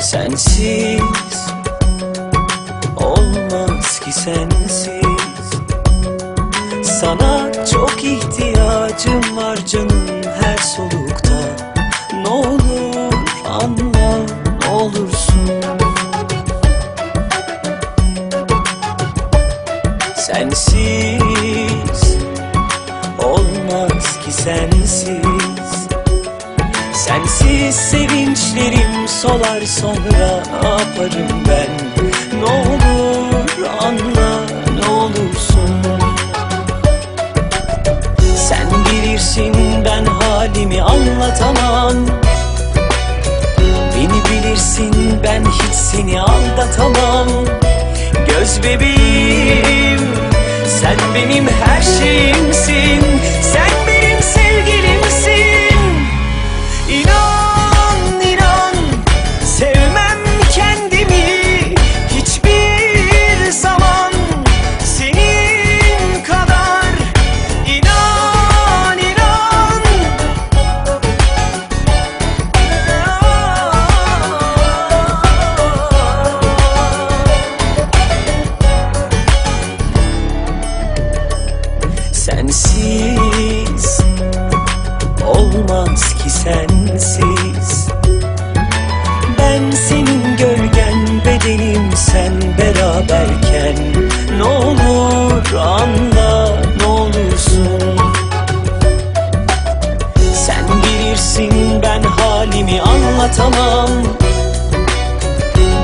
Sensiz olmaz ki sensiz. Sana çok ihtiyacım Sensiz. Olmaz ki sensiz. Sensiz sevinçlerim solar sonra yaparım ben. Ne olur anla ne olursun. Sen bilirsin ben halimi anlatamam. Beni bilirsin ben hiç seni aldatamam. Göz bebeğim see. Sensiz. Olmaz ki sensiz. Ben senin gölgen bedenim sen beraberken. Ne olur anla ne olursun. Sen bilirsin ben halimi anlatamam.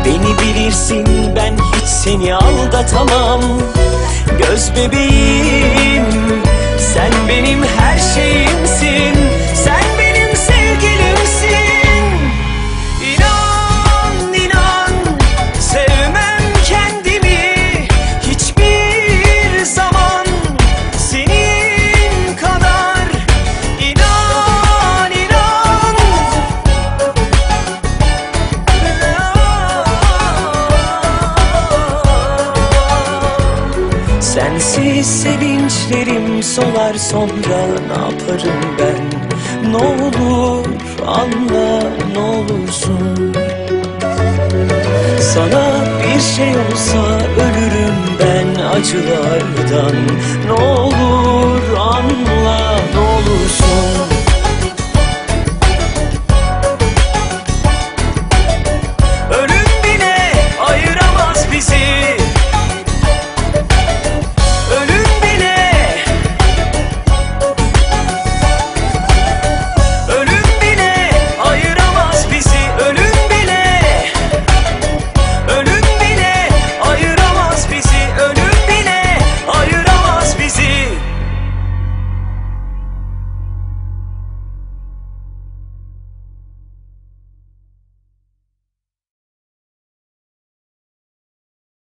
Beni bilirsin ben hiç seni aldatamam Göz bebeğim Sensiz sevinçlerim solar sonra ne yaparım ben? Ne olur anla ne olursun. Sana bir şey olsa ölürüm ben acılardan. Ne olur